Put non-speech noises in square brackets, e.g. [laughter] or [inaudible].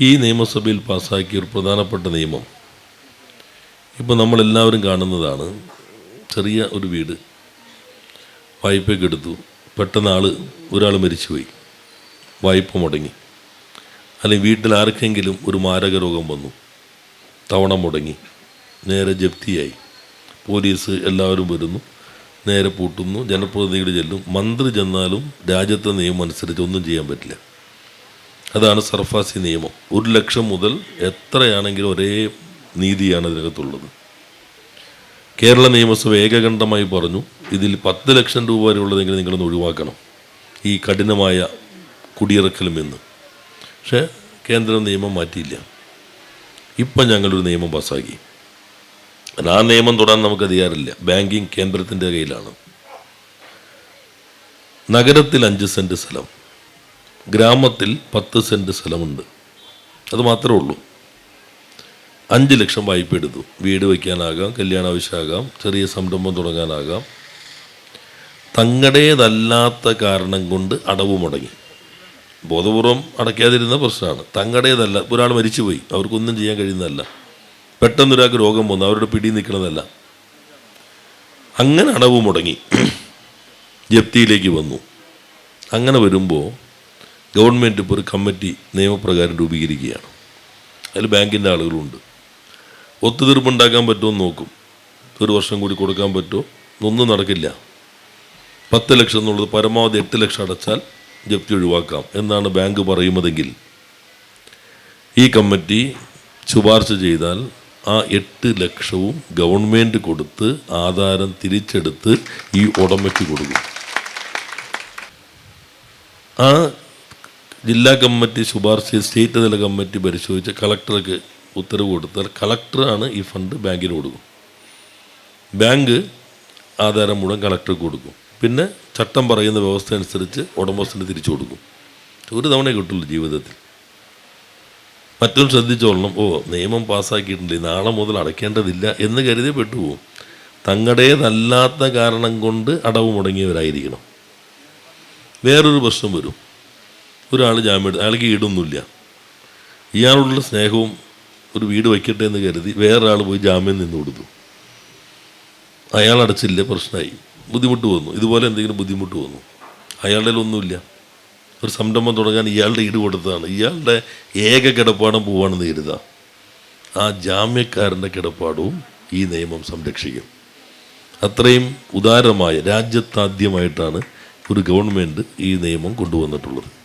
ഈ നിയമസഭയിൽ പാസ്സാക്കിയ ഒരു പ്രധാനപ്പെട്ട നിയമം. ഇപ്പോൾ നമ്മളെല്ലാവരും കാണുന്നതാണ്. ചെറിയ ഒരു വീട്. വായ്പയൊക്കെ എടുത്തു. പെട്ടെന്ന് ആൾ ഒരാൾ മരിച്ചുപോയി. വായ്പ മുടങ്ങി. അല്ലെങ്കിൽ വീട്ടിൽ ആർക്കെങ്കിലും ഒരു മാരക രോഗം വന്നു. തവണ മുടങ്ങി. നേരെ ജപ്തിയായി. പോലീസ് എല്ലാവരും വരുന്നു. നേരെ പൂട്ടുന്നു. ജനപ്രതിനിധികൾ ചെല്ലും. മന്ത്രി ചെന്നാലും രാജ്യത്തെ നിയമം അനുസരിച്ച് ഒന്നും ചെയ്യാൻ പറ്റില്ല. അതാണ് സർഫാസി നിയമം. ഒരു ലക്ഷം മുതൽ എത്രയാണെങ്കിലും ഒരേ നീതിയാണ് ഇതിനകത്തുള്ളത്. കേരള നിയമസഭ ഏകകണ്ഠമായി പറഞ്ഞു ഇതിൽ പത്ത് ലക്ഷം രൂപ വരെ ഉള്ളതെങ്കിൽ നിങ്ങളൊന്ന് ഒഴിവാക്കണം ഈ കഠിനമായ കുടിയിറക്കലും എന്ന് പക്ഷേ കേന്ദ്ര നിയമം മാറ്റിയില്ല. ഇപ്പം ഞങ്ങളൊരു നിയമം പാസ്സാക്കി. ആ നിയമം തൊടാൻ നമുക്ക് അധികാരമില്ല ബാങ്കിങ് കേന്ദ്രത്തിന്റെ കയ്യിലാണ്. നഗരത്തിൽ അഞ്ച് സെന്റ് സ്ഥലം. ഗ്രാമത്തിൽ പത്ത് സെന്റ് സ്ഥലമുണ്ട്. അത് മാത്രമേ ഉള്ളൂ. അഞ്ച് ലക്ഷം വായ്പ എടുത്തു. വീട് വയ്ക്കാനാകാം കല്യാണ ആവശ്യമാകാം ചെറിയ സംരംഭം തുടങ്ങാനാകാം. തങ്ങളുടേതല്ലാത്ത കാരണം കൊണ്ട് അടവ് മുടങ്ങി. ബോധപൂർവം അടയ്ക്കാതിരുന്ന പ്രശ്നമാണ്. തങ്ങളുടേതല്ല ഒരാൾ മരിച്ചുപോയി. അവർക്കൊന്നും ചെയ്യാൻ കഴിയുന്നതല്ല. പെട്ടെന്നൊരാൾക്ക് രോഗം വന്നു അവരുടെ പിടി നിൽക്കണതല്ല. അങ്ങനെ അടവ് മുടങ്ങി. [clears throat] ജപ്തിയിലേക്ക് വന്നു. അങ്ങനെ വരുമ്പോൾ ഗവൺമെന്റ് ഇപ്പോൾ ഒരു കമ്മിറ്റി നിയമപ്രകാരം രൂപീകരിക്കുകയാണ്. അതിൽ ബാങ്കിന്റെ ആളുകളുണ്ട്. ഒത്തുതീർപ്പുണ്ടാക്കാൻ പറ്റുമോ എന്ന് നോക്കും. ഒരു വർഷം കൂടി കൊടുക്കാൻ പറ്റുമോ? ഒന്നും നടക്കില്ല. പത്ത് ലക്ഷം എന്നുള്ളത് പരമാവധി എട്ട് ലക്ഷം അടച്ചാൽ ജപ്തി ഒഴിവാക്കാം എന്നാണ് ബാങ്ക് പറയുന്നതെങ്കിൽ ഈ കമ്മിറ്റി ശുപാർശ ചെയ്താൽ ആ എട്ട് ലക്ഷവും ഗവൺമെന്റ് കൊടുത്ത് ആധാരം തിരിച്ചെടുത്ത് ഈ ഉടമയ്ക്ക് കൊടുക്കും. ആ ജില്ലാ കമ്മിറ്റി ശുപാർശ സ്റ്റേറ്റ് തല കമ്മിറ്റി പരിശോധിച്ച് കളക്ടർക്ക് ഉത്തരവ് കൊടുത്താൽ കളക്ടറാണ് ഈ ഫണ്ട് ബാങ്കിന് കൊടുക്കും. ബാങ്ക് ആധാരം മുഴുവൻ കളക്ടർക്ക് കൊടുക്കും. പിന്നെ ചട്ടം പറയുന്ന വ്യവസ്ഥ അനുസരിച്ച് ഉടമസ്ഥന് തിരിച്ചു കൊടുക്കും. ഒരു തവണ കിട്ടുള്ളൂ ജീവിതത്തിൽ. മറ്റൊന്ന് ശ്രദ്ധിച്ചോളണം. ഓ നിയമം പാസ്സാക്കിയിട്ടുണ്ട്. നാളെ മുതൽ അടയ്ക്കേണ്ടതില്ല എന്ന് കരുതി പെട്ടുപോകും. തങ്ങളുടേതല്ലാത്ത കാരണം കൊണ്ട് അടവ് മുടങ്ങിയവരായിരിക്കണം. വേറൊരു പ്രശ്നം വരും. ഒരാൾ ജാമ്യം എടുത്തു അയാൾക്ക് ഈടൊന്നുമില്ല. ഇയാളോടുള്ള സ്നേഹവും ഒരു വീട് വയ്ക്കട്ടെ എന്ന് കരുതി വേറൊരാൾ പോയി ജാമ്യം നിന്ന് കൊടുത്തു. അയാൾ അടച്ചില്ല പ്രശ്നമായി. ബുദ്ധിമുട്ട് വന്നു. ഇതുപോലെ എന്തെങ്കിലും ബുദ്ധിമുട്ട് വന്നു. അയാളുടെ ഒന്നുമില്ല. ഒരു സംരംഭം തുടങ്ങാൻ ഇയാളുടെ ഈട് കൊടുത്തതാണ്. ഇയാളുടെ ഏക കിടപ്പാടം പോവാണെന്ന് കരുതുക ആ ജാമ്യക്കാരന്റെ കിടപ്പാടവും ഈ നിയമം സംരക്ഷിക്കും. അത്രയും ഉദാരമായ രാജ്യത്താദ്യമായിട്ടാണ് ഒരു ഗവൺമെന്റ് ഈ നിയമം കൊണ്ടുവന്നിട്ടുള്ളത്.